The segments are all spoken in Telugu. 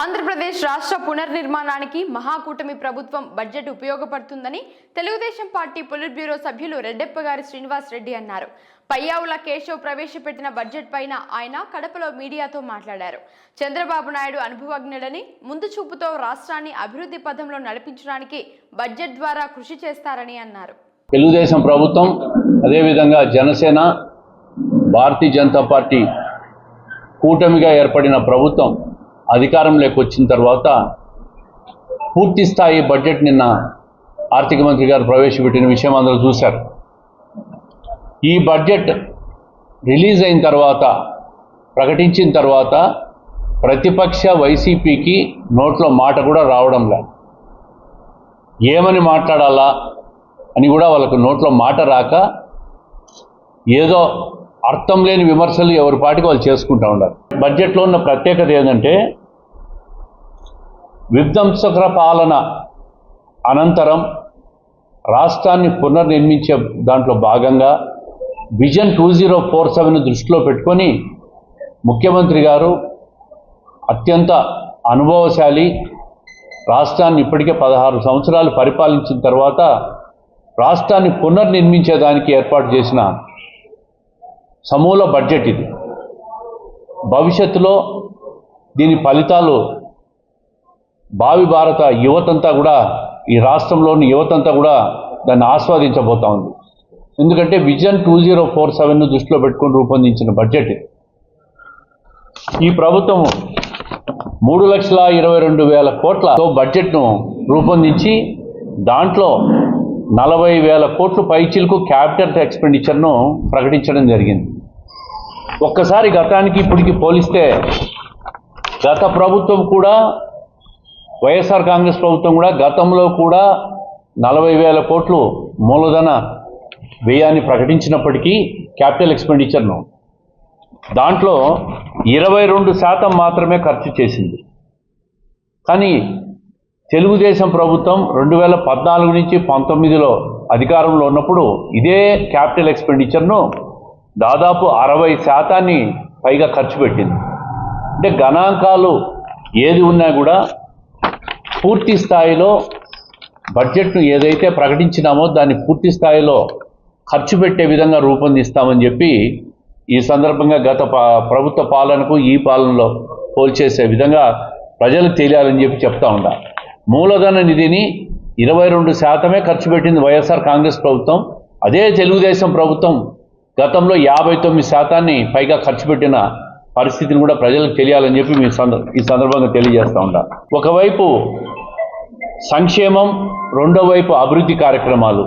ఆంధ్రప్రదేశ్ రాష్ట్ర పునర్నిర్మాణానికి మహాకూటమి ప్రభుత్వం బడ్జెట్ ఉపయోగపడుతుందని తెలుగుదేశం పార్టీ పొలిట్ బ్యూరో సభ్యులు రెడ్డెప్ప గారి శ్రీనివాస్ రెడ్డి అన్నారు. పయ్యావుల కేశవ్ ప్రవేశపెట్టిన బడ్జెట్ పైన ఆయన కడపలో మీడియాతో మాట్లాడారు. చంద్రబాబు నాయుడు అనుభవజ్ఞుడని ముందు చూపుతో రాష్ట్రాన్ని అభివృద్ధి పథంలో నడిపించడానికి బడ్జెట్ ద్వారా కృషి చేస్తారని అన్నారు. తెలుగుదేశం ప్రభుత్వం అదేవిధంగా జనసేన భారతీయ జనతా పార్టీ కూటమిగా ఏర్పడిన ప్రభుత్వం అధికారంలోకి వచ్చిన తర్వాత పూర్తి స్థాయి బడ్జెట్ నిన్న ఆర్థిక మంత్రి గారు ప్రవేశపెట్టిన విషయం అందరూ చూశారు. ఈ బడ్జెట్ రిలీజ్ అయిన తర్వాత ప్రకటించిన తర్వాత ప్రతిపక్ష వైసీపీకి నోట్లో మాట కూడా రావడం లేదు. ఏమని మాట్లాడాలా అని కూడా వాళ్ళకు నోట్లో మాట రాక ఏదో అర్థం లేని విమర్శలు ఎవరి పాటికి వాళ్ళు చేసుకుంటూ ఉన్నారు. బడ్జెట్లో ఉన్న ప్రత్యేకత ఏంటంటే విధ్వంసకర పాలన అనంతరం రాష్ట్రాన్ని పునర్నిర్మించే దాంట్లో భాగంగా vision two zero four seven దృష్టిలో పెట్టుకొని ముఖ్యమంత్రి గారు అత్యంత అనుభవశాలి రాష్ట్రాన్ని ఇప్పటికే పదహారు సంవత్సరాలు పరిపాలించిన తర్వాత రాష్ట్రాన్ని పునర్నిర్మించేదానికి ఏర్పాటు చేసిన సమూల బడ్జెట్ ఇది. భవిష్యత్తులో దీని ఫలితాలు భావి భారత యువతంతా కూడా ఈ రాష్ట్రంలోని యువతంతా కూడా దాన్ని ఆస్వాదించబోతా ఉంది ఎందుకంటే విజన్ టూ జీరో ఫోర్ సెవెన్ను దృష్టిలో పెట్టుకొని రూపొందించిన బడ్జెట్. ఈ ప్రభుత్వం మూడు లక్షల ఇరవై రెండు వేల కోట్లతో బడ్జెట్ను రూపొందించి దాంట్లో నలభై వేల కోట్లు పైచీలకు క్యాపిటల్ ఎక్స్పెండిచర్ను ప్రకటించడం జరిగింది. ఒక్కసారి గతానికి ఇప్పటికి పోలిస్తే గత ప్రభుత్వం కూడా వైఎస్ఆర్ కాంగ్రెస్ ప్రభుత్వం కూడా గతంలో కూడా నలభై వేల కోట్లు మూలధన వ్యయాన్ని ప్రకటించినప్పటికీ క్యాపిటల్ ఎక్స్పెండిచర్ను దాంట్లో ఇరవై రెండు శాతం మాత్రమే ఖర్చు చేసింది. కానీ తెలుగుదేశం ప్రభుత్వం రెండు వేల పద్నాలుగు నుంచి పంతొమ్మిదిలో అధికారంలో ఉన్నప్పుడు ఇదే క్యాపిటల్ ఎక్స్పెండిచర్ను దాదాపు అరవై శాతాన్ని పైగా ఖర్చు పెట్టింది. అంటే గణాంకాలు ఏది ఉన్నా కూడా పూర్తి స్థాయిలో బడ్జెట్ను ఏదైతే ప్రకటించినామో దాన్ని పూర్తి స్థాయిలో ఖర్చు పెట్టే విధంగా రూపొందిస్తామని చెప్పి ఈ సందర్భంగా గత ప్రభుత్వ పాలనకు ఈ పాలనలో పోల్చేసే విధంగా ప్రజలకు తెలియాలని చెప్పి చెప్తా ఉండా మూలధన నిధిని ఇరవై రెండు శాతమే ఖర్చు పెట్టింది వైఎస్ఆర్ కాంగ్రెస్ ప్రభుత్వం. అదే తెలుగుదేశం ప్రభుత్వం గతంలో యాభై తొమ్మిది శాతాన్ని పైగా ఖర్చు పెట్టిన పరిస్థితిని కూడా ప్రజలకు తెలియాలని చెప్పి మీ సందర్ ఈ సందర్భంగా తెలియజేస్తూ ఉంటా ఒకవైపు సంక్షేమం రెండో వైపు అభివృద్ధి కార్యక్రమాలు.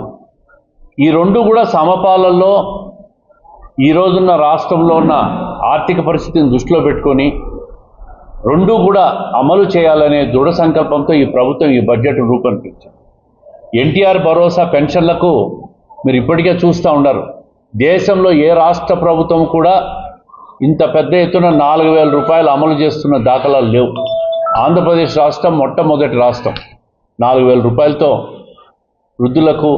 ఈ రెండు కూడా సమపాలల్లో ఈ రోజున్న రాష్ట్రంలో ఉన్న ఆర్థిక పరిస్థితిని దృష్టిలో పెట్టుకొని రెండు కూడా అమలు చేయాలనే దృఢ సంకల్పంతో ఈ ప్రభుత్వం ఈ బడ్జెట్ రూపొందించింది. ఎన్టీఆర్ భరోసా పెన్షన్లకు మీరు ఇప్పటికే చూస్తూ ఉన్నారు. దేశంలో ఏ రాష్ట్ర ప్రభుత్వం కూడా ఇంత పెద్ద ఎత్తున నాలుగు వేల రూపాయలు అమలు చేస్తున్న దాఖలాలు లేవు. ఆంధ్రప్రదేశ్ రాష్ట్రం మొట్టమొదటి రాష్ట్రం. నాలుగు వేల రూపాయలతో వృద్ధులకు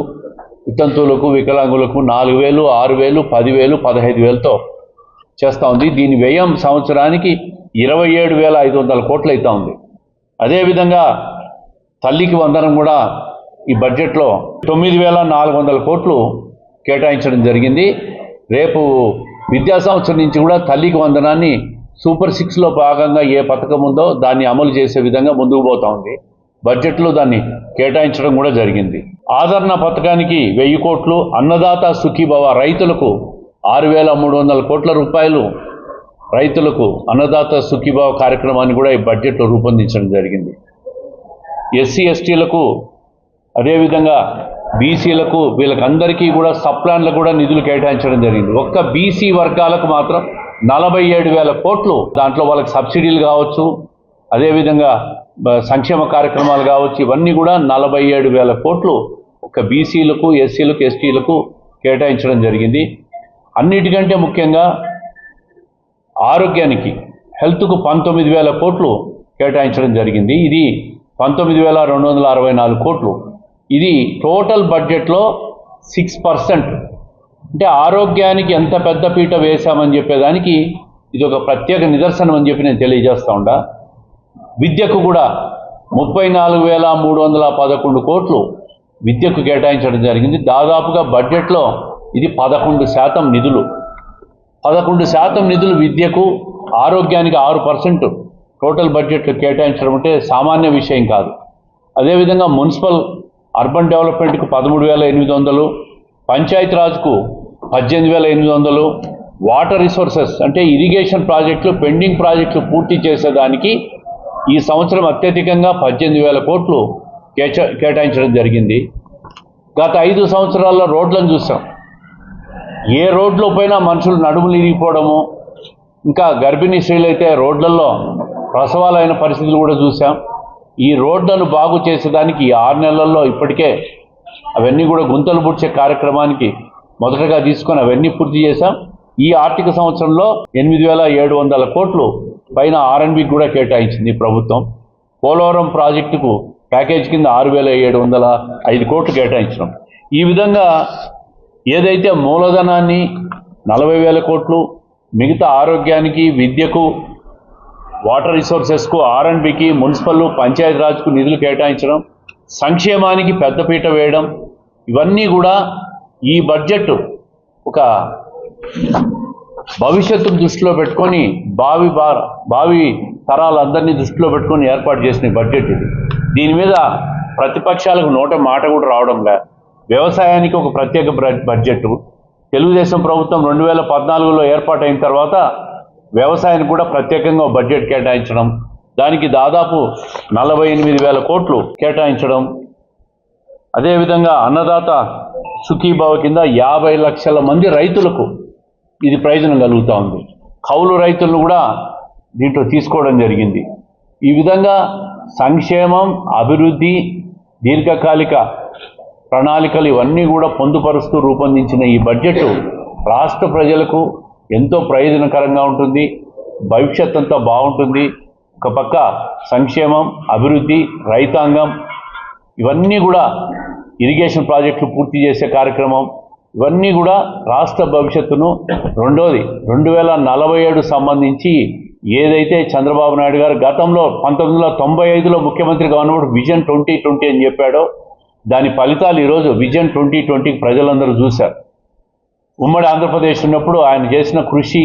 వితంతువులకు వికలాంగులకు నాలుగు వేలు ఆరు వేలు పదివేలు పదహైదు వేలతో చేస్తూ ఉంది. దీని వ్యయం సంవత్సరానికి ఇరవై ఏడు వేల ఐదు వందల కోట్లు అవుతూ ఉంది. అదేవిధంగా తల్లికి వందనం కూడా ఈ బడ్జెట్లో తొమ్మిది వేల నాలుగు వందల కోట్లు కేటాయించడం జరిగింది. రేపు విద్యా సంవత్సరం నుంచి కూడా తల్లికి వందనాన్ని సూపర్ సిక్స్లో భాగంగా ఏ పథకం ఉందో దాన్ని అమలు చేసే విధంగా ముందుకు పోతా ఉంది. బడ్జెట్లో దాన్ని కేటాయించడం కూడా జరిగింది. ఆదరణ పథకానికి వెయ్యి కోట్లు అన్నదాత సుఖీభవ రైతులకు ఆరు వేల మూడు వందల కోట్ల రూపాయలు రైతులకు అన్నదాత సుఖీభావ కార్యక్రమాన్ని కూడా ఈ బడ్జెట్లో రూపొందించడం జరిగింది. ఎస్సీ ఎస్టీలకు అదేవిధంగా బీసీలకు వీళ్ళకందరికీ కూడా సప్లాన్లకు కూడా నిధులు కేటాయించడం జరిగింది. ఒక్క బీసీ వర్గాలకు మాత్రం నలభై ఏడు వేల కోట్లు దాంట్లో వాళ్ళకి సబ్సిడీలు కావచ్చు అదేవిధంగా సంక్షేమ కార్యక్రమాలు కావచ్చు ఇవన్నీ కూడా నలభై ఏడు వేల కోట్లు ఒక బీసీలకు ఎస్సీలకు ఎస్టీలకు కేటాయించడం జరిగింది. అన్నిటికంటే ముఖ్యంగా ఆరోగ్యానికి హెల్త్కు పంతొమ్మిది వేల కోట్లు కేటాయించడం జరిగింది. ఇది పంతొమ్మిది వేల రెండు వందల అరవై నాలుగు కోట్లు. ఇది టోటల్ బడ్జెట్లో సిక్స్ పర్సెంట్. అంటే ఆరోగ్యానికి ఎంత పెద్ద పీట వేశామని చెప్పేదానికి ఇది ఒక ప్రత్యేక నిదర్శనం అని చెప్పి నేను తెలియజేస్తా ఉండా. విద్యకు కూడా ముప్పై నాలుగు వేల మూడు వందల పదకొండు కోట్లు విద్యకు కేటాయించడం జరిగింది. దాదాపుగా బడ్జెట్లో ఇది పదకొండు శాతం నిధులు. పదకొండు శాతం నిధులు విద్యకు ఆరోగ్యానికి ఆరు పర్సెంట్ టోటల్ బడ్జెట్లు కేటాయించడం అంటే సామాన్య విషయం కాదు. అదేవిధంగా మున్సిపల్ అర్బన్ డెవలప్మెంట్కు పదమూడు వేల ఎనిమిది వందలు పంచాయతీరాజ్కు పద్దెనిమిది వేల ఎనిమిది వందలు వాటర్ రిసోర్సెస్ అంటే ఇరిగేషన్ ప్రాజెక్టులు పెండింగ్ ప్రాజెక్టులు పూర్తి చేసేదానికి ఈ సంవత్సరం అత్యధికంగా పద్దెనిమిది వేల కోట్లు కేచ కేటాయించడం జరిగింది. గత ఐదు సంవత్సరాల్లో రోడ్లను చూసాం. ఏ రోడ్లో పోయినా మనుషులు నడుములు ఇరిగిపోవడము ఇంకా గర్భిణీ స్త్రీలు అయితే రోడ్లలో ప్రసవాలైన పరిస్థితులు కూడా చూసాం. ఈ రోడ్లను బాగు చేసేదానికి ఈ ఆరు నెలల్లో ఇప్పటికే అవన్నీ కూడా గుంతలు పుడిచే కార్యక్రమానికి మొదటగా తీసుకొని అవన్నీ పూర్తి చేశాం. ఈ ఆర్థిక సంవత్సరంలో ఎనిమిది వేల ఏడు వందల కోట్లు పైన ఆర్ఎన్బికి కూడా కేటాయించింది ప్రభుత్వం. పోలవరం ప్రాజెక్టుకు ప్యాకేజ్ కింద ఆరు వేల ఏడు వందల ఐదు కోట్లు కేటాయించడం ఈ విధంగా ఏదైతే మూలధనాన్ని నలభై వేల కోట్లు మిగతా ఆరోగ్యానికి విద్యకు వాటర్ రిసోర్సెస్కు ఆర్ఎండ్బికి మున్సిపల్ పంచాయతీరాజ్కు నిధులు కేటాయించడం సంక్షేమానికి పెద్దపీట వేయడం ఇవన్నీ కూడా ఈ బడ్జెట్ ఒక భవిష్యత్తును దృష్టిలో పెట్టుకొని భావి భావి తరాలందరినీ దృష్టిలో పెట్టుకొని ఏర్పాటు చేసిన బడ్జెట్ ఇది. దీని మీద ప్రతిపక్షాలకు నోట మాట కూడా రావడం లే వ్యవసాయానికి ఒక ప్రత్యేక బ్ర- బడ్జెట్ తెలుగుదేశం ప్రభుత్వం రెండు వేల పద్నాలుగులో ఏర్పాటైన తర్వాత వ్యవసాయానికి కూడా ప్రత్యేకంగా బడ్జెట్ కేటాయించడం దానికి దాదాపు నలభై ఎనిమిది వేల కోట్లు కేటాయించడం అదేవిధంగా అన్నదాత సుఖీభావ కింద యాభై లక్షల మంది రైతులకు ఇది ప్రయోజనం కలుగుతూ ఉంది కౌలు రైతులను కూడా దీంట్లో తీసుకోవడం జరిగింది. ఈ విధంగా సంక్షేమం అభివృద్ధి దీర్ఘకాలిక ప్రణాళికలు ఇవన్నీ కూడా పొందుపరుస్తూ రూపొందించిన ఈ బడ్జెట్ రాష్ట్ర ప్రజలకు ఎంతో ప్రయోజనకరంగా ఉంటుంది. భవిష్యత్ అంతా బాగుంటుంది. ఒక పక్క సంక్షేమం అభివృద్ధి రైతాంగం ఇవన్నీ కూడా ఇరిగేషన్ ప్రాజెక్టులు పూర్తి చేసే కార్యక్రమం ఇవన్నీ కూడా రాష్ట్ర భవిష్యత్తును రెండోది రెండు వేల నలభై ఏడు సంబంధించి ఏదైతే చంద్రబాబు నాయుడు గారు గతంలో పంతొమ్మిది వందల తొంభై ఐదులో ముఖ్యమంత్రిగా ఉన్నప్పుడు విజన్ ట్వంటీ ట్వంటీ అని చెప్పాడో దాని ఫలితాలు ఈరోజు విజన్ ట్వంటీ ట్వంటీకి ప్రజలందరూ చూశారు. ఉమ్మడి ఆంధ్రప్రదేశ్ ఉన్నప్పుడు ఆయన చేసిన కృషి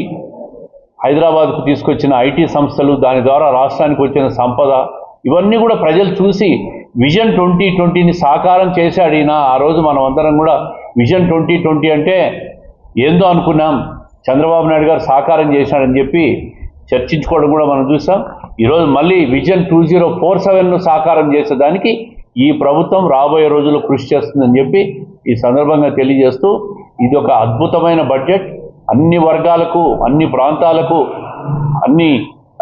హైదరాబాద్కు తీసుకొచ్చిన ఐటీ సంస్థలు దాని ద్వారా రాష్ట్రానికి వచ్చిన సంపద ఇవన్నీ కూడా ప్రజలు చూసి విజన్ ట్వంటీ ట్వంటీని సాకారం చేశాడు ఈయన. ఆ రోజు మనం అందరం కూడా విజన్ ట్వంటీ ట్వంటీ అంటే ఏందో అనుకున్నాం. చంద్రబాబు నాయుడు గారు సాకారం చేశాడని చెప్పి చర్చించుకోవడం కూడా మనం చూసాం. ఈరోజు మళ్ళీ విజన్ టూ జీరో ఫోర్ సెవెన్ను సాకారం చేసేదానికి ఈ ప్రభుత్వం రాబోయే రోజుల్లో కృషి చేస్తుందని చెప్పి ఈ సందర్భంగా తెలియజేస్తూ ఇది ఒక అద్భుతమైన బడ్జెట్. అన్ని వర్గాలకు అన్ని ప్రాంతాలకు అన్ని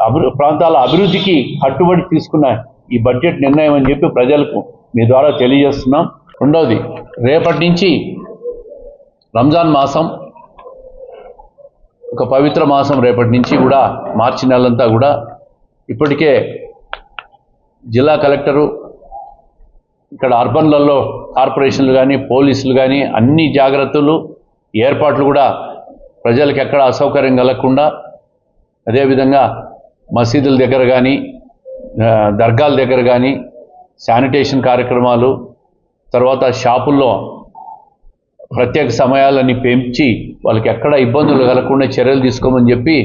అభి ప్రాంతాల అభివృద్ధికి కట్టుబడి తీసుకున్న ఈ బడ్జెట్ నిర్ణయం అని చెప్పి ప్రజలకు మీ ద్వారా తెలియజేస్తున్నాం. రెండవది రేపటి నుంచి రంజాన్ మాసం ఒక పవిత్ర మాసం రేపటి నుంచి కూడా మార్చి నెలంతా కూడా. ఇప్పటికే జిల్లా కలెక్టరు ఇక్కడ అర్బన్లలో కార్పొరేషన్లు కానీ పోలీసులు కానీ అన్ని జాగ్రత్తలు ఏర్పాట్లు కూడా ప్రజలకు ఎక్కడ అసౌకర్యం కలగకుండా అదేవిధంగా మసీదుల దగ్గర కానీ దర్గాల దగ్గర కానీ శానిటేషన్ కార్యక్రమాలు తర్వాత షాపుల్లో ప్రత్యేక సమయాలని పెంచి వాళ్ళకి ఎక్కడ ఇబ్బందులు కలగకుండా చర్యలు తీసుకోమని చెప్పి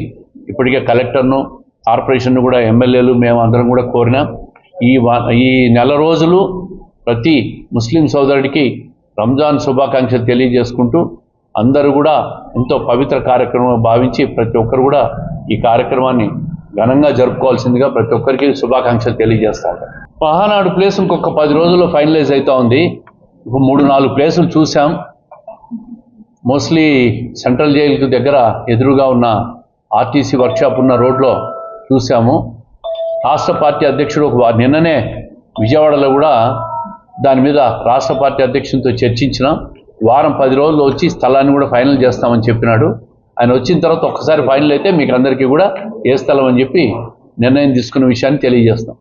ఇప్పటికే కలెక్టర్ను కార్పొరేషన్ను కూడా ఎమ్మెల్యేలు మేము అందరం కూడా కోరినాం. ఈ ఈ నెల రోజులు ప్రతి ముస్లిం సోదరుడికి రంజాన్ శుభాకాంక్షలు తెలియజేసుకుంటూ అందరూ కూడా ఎంతో పవిత్ర కార్యక్రమం భావించి ప్రతి ఒక్కరు కూడా ఈ కార్యక్రమాన్ని ఘనంగా జరుపుకోవాల్సిందిగా ప్రతి ఒక్కరికి శుభాకాంక్షలు తెలియజేస్తారు మహానాడు ప్లేస్ ఇంకొక పది రోజుల్లో ఫైనలైజ్ అవుతా ఉంది. ఇప్పుడు మూడు నాలుగు ప్లేసులు చూసాం మోస్ట్లీ సెంట్రల్ జైలుకు దగ్గర ఎదురుగా ఉన్న ఆర్టీసీ వర్క్షాప్ ఉన్న రోడ్లో చూసాము రాష్ట్ర పార్టీ అధ్యక్షుడు ఒక నిన్ననే విజయవాడలో కూడా దాని మీద రాష్ట్ర పార్టీ అధ్యక్షునితో చర్చించిన. వారం పది రోజులు వచ్చి స్థలాన్ని కూడా ఫైనల్ చేస్తామని చెప్పినాడు. ఆయన వచ్చిన తర్వాత ఒక్కసారి ఫైనల్ అయితే మీకు అందరికీ కూడా ఏ స్థలం అని చెప్పి నిర్ణయం తీసుకున్న విషయాన్ని తెలియజేస్తాం.